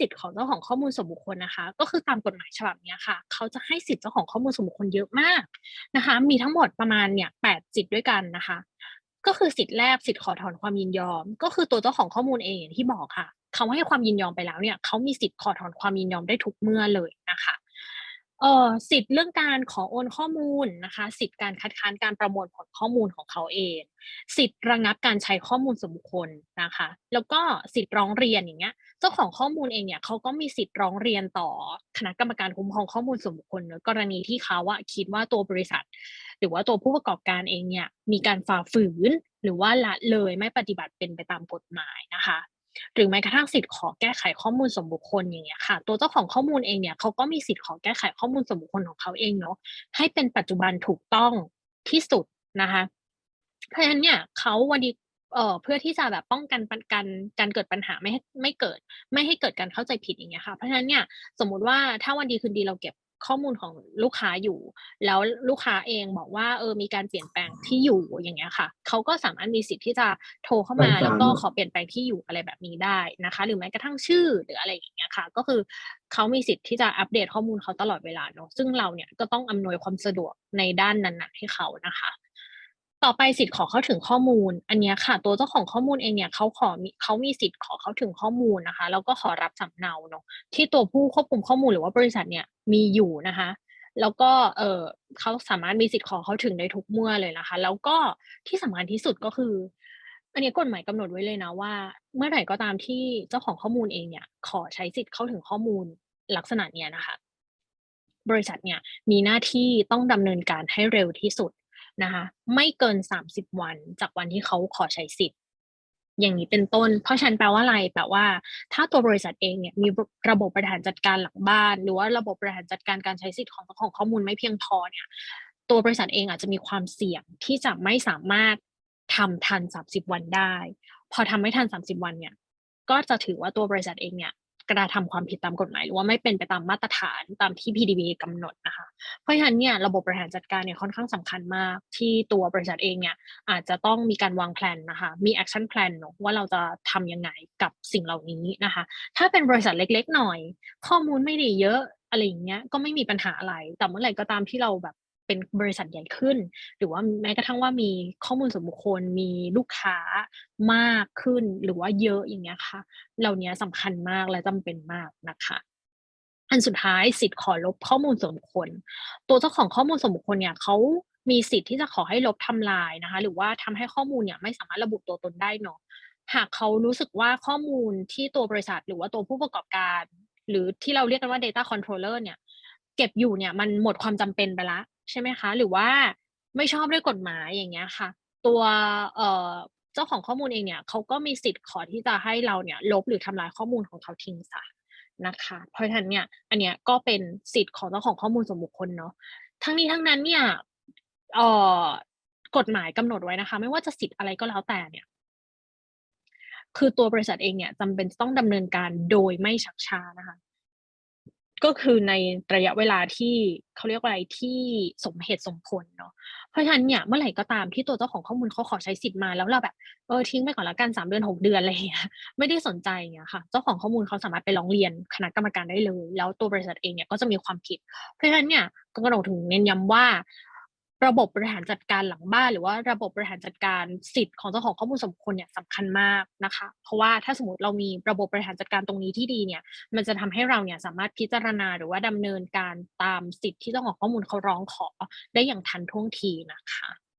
สิทธิ์ของเจ้าของข้อมูลส่วนบุคคลนะคะ ก็คือตามกฎหมายฉบับนี้ค่ะ เขาจะให้สิทธิ์เจ้าของข้อมูลส่วนบุคคลเยอะมากนะคะ มีทั้งหมดประมาณเนี่ยแปดสิทธิ์ด้วยกันนะคะ ก็คือสิทธิ์แรกสิทธิ์ขอถอนความยินยอม ก็คือตัวเจ้าของข้อมูลเองอย่างที่บอกค่ะเขาให้ความยินยอมไปแล้วเนี่ยเขามีสิทธิ์ขอถอนความยินยอมได้ทุกเมื่อเลยนะคะ เอ่อสิทธิ์เรื่องการขอโอนข้อมูลนะคะ สิทธิ์การคัดค้านการประมวลผลข้อมูลของเขาเอง สิทธิ์ระงับการใช้ข้อมูลส่วนบุคคลนะคะ แล้วก็สิทธิ์ร้องเรียนอย่างเงี้ยเจ้าของข้อมูลเองเนี่ยเขาก็มีสิทธิ์ร้องเรียนต่อคณะกรรมการคุ้มครองข้อมูลส่วนบุคคลกรณีที่เขาว่าคิดว่าตัวบริษัท หรือว่าตัวผู้ประกอบการเองเนี่ยมีการฝ่าฝืน หรือว่าละเลยไม่ปฏิบัติเป็นไปตามกฎหมายนะคะ หรือแม้กระทั่งสิทธิ์ขอแก้ไขข้อมูลส่วนบุคคลอย่างเงี้ยค่ะ ตัวเจ้าของข้อมูลเองเนี่ยเขาก็มีสิทธิ์ขอแก้ไขข้อมูลส่วนบุคคลของเขาเองเนาะให้เป็นปัจจุบันถูกต้องที่สุดนะคะเพราะฉะนั้นเนี่ยเขาวันนี้เอ่อเพื่อที่จะแบบป้องกันปัญการการเกิดปัญหาไม่ให้ไม่เกิด ไม่ให้เกิดการเข้าใจผิดอย่างเงี้ยค่ะเพราะฉะนั้นเนี่ยสมมุติว่าถ้าวันดีคืนดีเราเก็บ ข้อมูลของลูกค้าอยู่ แล้วลูกค้าเองบอกว่าเออมีการเปลี่ยนแปลงที่อยู่อย่างเงี้ยค่ะเขาก็สามารถมีสิทธิ์ที่จะโทรเข้ามาไปฟังแล้วก็ขอเปลี่ยนแปลงที่อยู่อะไรแบบนี้ได้นะคะ หรือแม้กระทั่งชื่อหรืออะไรอย่างเงี้ยค่ะ ก็คือเขามีสิทธิ์ที่จะอัปเดตข้อมูลเขาตลอดเวลาเนาะซึ่งเราเนี่ยก็ต้องอำนวยความสะดวกในด้านนั้นๆให้เขานะคะ ต่อไปสิทธิ์ขอเข้าถึงข้อมูล อันนี้ค่ะ ตัวเจ้าของข้อมูลเองเนี่ยเขาขอเขามีสิทธิ์ขอเข้าถึงข้อมูลนะคะแล้วก็ขอรับสำเนาเนาะที่ตัวผู้ควบคุมข้อมูลหรือว่าบริษัทเนี่ยมีอยู่นะคะ แล้วก็เออเขาสามารถมีสิทธิ์ขอเข้าถึงได้ทุกเมื่อเลยนะคะ แล้วก็ที่สำคัญที่สุดก็คือ อันนี้กฎหมายกำหนดไว้เลยนะว่า เมื่อไหร่ก็ตามที่เจ้าของข้อมูลเองเนี่ย ขอใช้สิทธิ์เข้าถึงข้อมูลลักษณะเนี้ยนะคะบริษัทเนี่ยมีหน้าที่ต้องดำเนินการให้เร็วที่สุด นะคะไม่เกิน 30 วันจากวันที่เขาขอใช้สิทธิ์ อย่างนี้เป็นต้น เพราะฉันแปลว่าอะไรแปลว่า ถ้าตัวบริษัทเองเนี่ยมีระบบบริหารจัดการหลังบ้าน หรือว่าระบบบริหารจัดการการใช้สิทธิ์ของของข้อมูลไม่เพียงพอเนี่ย ตัวบริษัทเองอาจจะมีความเสี่ยงที่จะไม่สามารถทำทัน 30 วันได้ พอทำไม่ทัน 30 วันเนี่ย ก็จะถือว่าตัวบริษัทเองเนี่ย กระทำความผิดตามกฎหมาย หรือว่าไม่เป็นไปตามมาตรฐานตามที่ PDB กำหนดนะคะ เพราะฉะนั้นเนี่ยระบบบริหารจัดการเนี่ยค่อนข้างสำคัญมากที่ตัวบริษัทเองเนี่ยอาจจะต้องมีการวางแผนนะคะ มี action plan เนอะว่าเราจะทำยังไงกับสิ่งเหล่านี้นะคะ ถ้าเป็นบริษัทเล็กๆ หน่อย ข้อมูลไม่ได้เยอะอะไรอย่างเงี้ยก็ไม่มีปัญหาอะไร แต่เมื่อไหร่ก็ตามที่เราแบบ เป็นบริษัทใหญ่ขึ้น หรือว่าแม้กระทั่งว่ามีข้อมูลส่วนบุคคลมีลูกค้ามากขึ้นหรือว่าเยอะอย่างเงี้ยค่ะ เหล่านี้สำคัญมากและจำเป็นมากนะคะอันสุดท้ายสิทธิ์ขอลบข้อมูลส่วนบุคคล ตัวเจ้าของข้อมูลส่วนบุคคลเนี่ยเขามีสิทธิ์ที่จะขอให้ลบทำลายนะคะ หรือว่าทำให้ข้อมูลเนี่ยไม่สามารถระบุตัวตนได้เนาะหากเขารู้สึกว่าข้อมูลที่ตัวบริษัท หรือว่าตัวผู้ประกอบการ หรือที่เราเรียกกันว่า data controller เนี่ย เก็บอยู่เนี่ยมันหมดความจำเป็นไปละ ใช่ไหมคะ หรือว่าไม่ชอบด้วยกฎหมายอย่างเงี้ยค่ะ ตัวเอ่อเจ้าของข้อมูลเองเนี่ยเขาก็มีสิทธิ์ขอที่จะให้เราเนี่ยลบหรือทำลายข้อมูลของเขาทิ้งซะนะคะ เพราะฉะนั้นเนี่ยอันเนี้ยก็เป็นสิทธิ์ของเจ้าของข้อมูลส่วนบุคคลเนาะทั้งนี้ทั้งนั้นเนี่ยเอ่อกฎหมายกำหนดไว้นะคะ ไม่ว่าจะสิทธิ์อะไรก็แล้วแต่เนี่ย คือตัวบริษัทเองเนี่ยจำเป็นต้องดำเนินการโดยไม่ชักช้านะคะ ก็คือในระยะเวลาที่เขาเรียกว่าอะไรที่สมเหตุสมผลเนาะเพราะฉะนั้นเนี่ยเมื่อไหร่ก็ตามที่ตัวเจ้าของข้อมูลเขาขอใช้สิทธิ์มาแล้วเราแบบเออทิ้งไปก่อนละกันสามเดือนหกเดือนอะไรอย่างเงี้ยไม่ได้สนใจอย่างเงี้ยค่ะ เจ้าของข้อมูลเขาสามารถไปร้องเรียนคณะกรรมการได้เลย แล้วตัวบริษัทเองเนี่ยก็จะมีความผิด เพราะฉะนั้นเนี่ยก็กระโดดถึงเน้นย้ำว่า ระบบบริหารจัดการหลังบ้าน หรือว่าระบบบริหารจัดการสิทธิ์ของเจ้าของข้อมูลส่วนบุคคลเนี่ยสำคัญมากนะคะ เพราะว่าถ้าสมมติเรามีระบบบริหารจัดการตรงนี้ที่ดีเนี่ยมันจะทำให้เราเนี่ยสามารถพิจารณาหรือว่าดำเนินการตามสิทธิ์ที่เจ้าของข้อมูลเขาร้องขอได้อย่างทันท่วงทีนะคะ